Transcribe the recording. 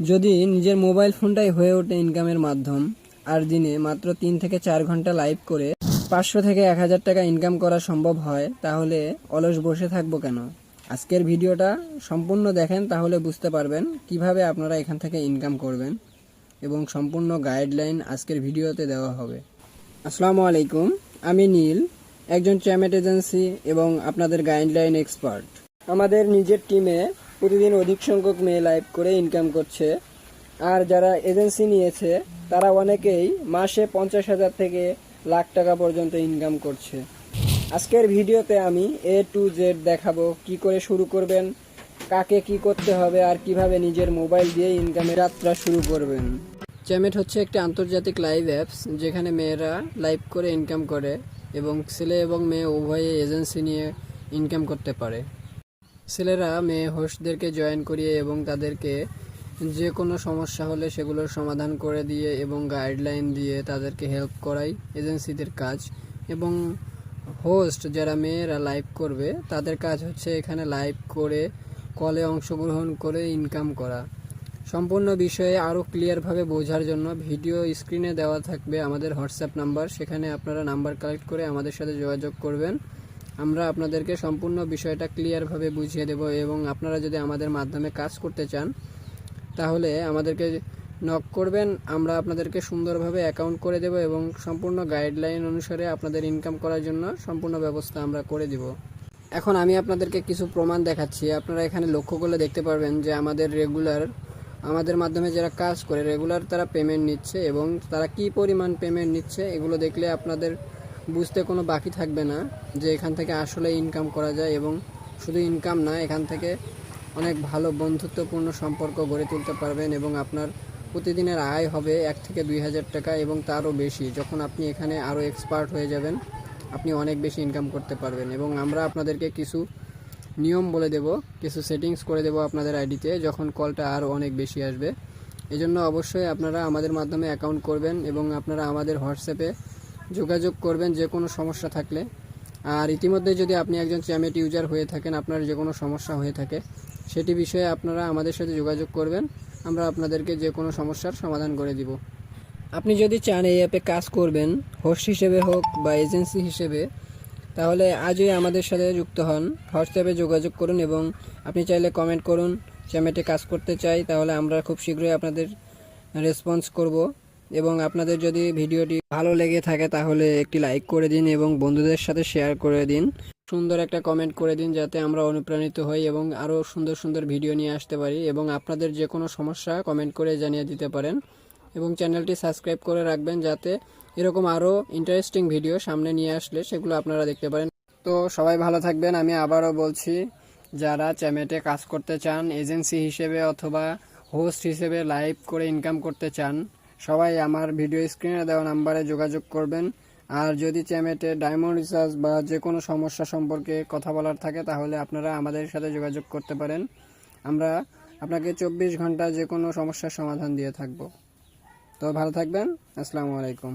যদি নিজের মোবাইল ফোনটাই হয়ে ওঠে ইনকামের মাধ্যম, আর দিনে মাত্র তিন থেকে চার ঘণ্টা লাইভ করে পাঁচশো থেকে এক হাজার টাকা ইনকাম করা সম্ভব হয়, তাহলে অলস বসে থাকব কেন? আজকের ভিডিওটা সম্পূর্ণ দেখেন, তাহলে বুঝতে পারবেন কীভাবে আপনারা এখান থেকে ইনকাম করবেন এবং সম্পূর্ণ গাইডলাইন আজকের ভিডিওতে দেওয়া হবে। আসসালামু আলাইকুম, আমি নীল, একজন চ্যামেট এজেন্সি এবং আপনাদের গাইডলাইন এক্সপার্ট। আমাদের নিজের টিমে প্রতিদিন অধিক সংখ্যক মেয়ে লাইভ করে ইনকাম করছে। আর যারা এজেন্সি নিয়েছে, তারা অনেকেই মাসে পঞ্চাশ হাজার থেকে লাখ টাকা পর্যন্ত ইনকাম করছে। আজকের ভিডিওতে আমি এ টু জেড দেখাবো, কি করে শুরু করবেন, কাকে কি করতে হবে, আর কীভাবে নিজের মোবাইল দিয়ে ইনকামের যাত্রা শুরু করবেন। চ্যামেট হচ্ছে একটি আন্তর্জাতিক লাইভ অ্যাপস যেখানে মেয়েরা লাইভ করে ইনকাম করে এবং ছেলে এবং মেয়ে উভয়ে এজেন্সি নিয়ে ইনকাম করতে পারে। ছেলেরা, মেয়ে হোস্টদেরকে জয়েন করিয়ে এবং তাদেরকে যে কোনো সমস্যা হলে সেগুলোর সমাধান করে দিয়ে এবং গাইডলাইন দিয়ে তাদেরকে হেল্প করাই এজেন্সিদের কাজ। এবং হোস্ট যারা মেয়েরা লাইভ করবে, তাদের কাজ হচ্ছে এখানে লাইভ করে কলে অংশগ্রহণ করে ইনকাম করা। সম্পূর্ণ বিষয়ে আরও ক্লিয়ারভাবে বোঝার জন্য ভিডিও স্ক্রিনে দেওয়া থাকবে আমাদের হোয়াটসঅ্যাপ নাম্বার। সেখানে আপনারা নাম্বার কালেক্ট করে আমাদের সাথে যোগাযোগ করবেন। আমরা আপনাদেরকে সম্পূর্ণ বিষয়টা ক্লিয়ারভাবে বুঝিয়ে দেব এবং আপনারা যদি আমাদের মাধ্যমে কাজ করতে চান, তাহলে আমাদেরকে নক করবেন। আমরা আপনাদেরকে সুন্দরভাবে অ্যাকাউন্ট করে দেব এবং সম্পূর্ণ গাইডলাইন অনুসারে আপনাদের ইনকাম করার জন্য সম্পূর্ণ ব্যবস্থা আমরা করে দিব। এখন আমি আপনাদেরকে কিছু প্রমাণ দেখাচ্ছি। আপনারা এখানে লক্ষ্য করলে দেখতে পারবেন যে আমাদের রেগুলার আমাদের মাধ্যমে যারা কাজ করে রেগুলার তারা পেমেন্ট নিচ্ছে এবং তারা কি পরিমাণ পেমেন্ট নিচ্ছে এগুলো দেখলে আপনাদের বুঝতে কোনো বাকি থাকবে না যে এখান থেকে আসলে ইনকাম করা যায় এবং শুধু ইনকাম না, এখান থেকে অনেক ভালো বন্ধুত্বপূর্ণ সম্পর্ক গড়ে তুলতে পারবেন এবং আপনার প্রতিদিনের আয় হবে এক থেকে দুই হাজার টাকা এবং তারও বেশি। যখন আপনি এখানে আরও এক্সপার্ট হয়ে যাবেন, আপনি অনেক বেশি ইনকাম করতে পারবেন এবং আমরা আপনাদেরকে কিছু নিয়ম বলে দেব, কিছু সেটিংস করে দেব আপনাদের আইডিতে যখন কলটা আরও অনেক বেশি আসবে। এজন্য অবশ্যই আপনারা আমাদের মাধ্যমে অ্যাকাউন্ট করবেন এবং আপনারা আমাদের হোয়াটসঅ্যাপে যোগাযোগ করবেন যে কোনো সমস্যা থাকলে। আর ইতিমধ্যে যদি আপনি একজন চ্যামেট ইউজার হয়ে থাকেন, আপনার যে কোনো সমস্যা হয়ে থাকে, সেটি বিষয়ে আপনারা আমাদের সাথে যোগাযোগ করবেন। আমরা আপনাদেরকে যে কোনো সমস্যার সমাধান করে দিব। আপনি যদি চান এই অ্যাপে কাজ করবেন, হোস্ট হিসেবে হোক বা এজেন্সি হিসেবে, তাহলে আজই আমাদের সাথে যুক্ত হন। হোয়াটসঅ্যাপে যোগাযোগ করুন এবং আপনি চাইলে কমেন্ট করুন, চ্যামেটে কাজ করতে চাই, তাহলে আমরা খুব শীঘ্রই আপনাদের রেসপন্স করব। এবং আপনাদের যদি ভিডিওটি ভালো লেগে থাকে তাহলে একটি লাইক করে দিন এবং বন্ধুদের সাথে শেয়ার করে দিন। সুন্দর একটা কমেন্ট করে দিন যাতে আমরা অনুপ্রাণিত হই এবং আরও সুন্দর সুন্দর ভিডিও নিয়ে আসতে পারি এবং আপনাদের যে কোনো সমস্যা কমেন্ট করে জানিয়ে দিতে পারেন এবং চ্যানেলটি সাবস্ক্রাইব করে রাখবেন যাতে এরকম আরও ইন্টারেস্টিং ভিডিও সামনে নিয়ে আসলে সেগুলো আপনারা দেখতে পারেন। তো সবাই ভালো থাকবেন, আমি আবারও বলছি, যারা চ্যামেটে কাজ করতে চান, এজেন্সি হিসেবে অথবা হোস্ট হিসেবে লাইভ করে ইনকাম করতে চান সবাই আমার ভিডিও স্ক্রিনে দেওয়া নাম্বারে যোগাযোগ করবেন। আর যদি চ্যামেটে ডায়মন্ড রিসার্চ বা যে কোনো সমস্যা সম্পর্কে কথা বলার থাকে, তাহলে আপনারা আমাদের সাথে যোগাযোগ করতে পারেন। আমরা আপনাকে চব্বিশ ঘণ্টা যে কোনো সমস্যার সমাধান দিয়ে থাকব। তো ভালো থাকবেন। আসসালামু আলাইকুম।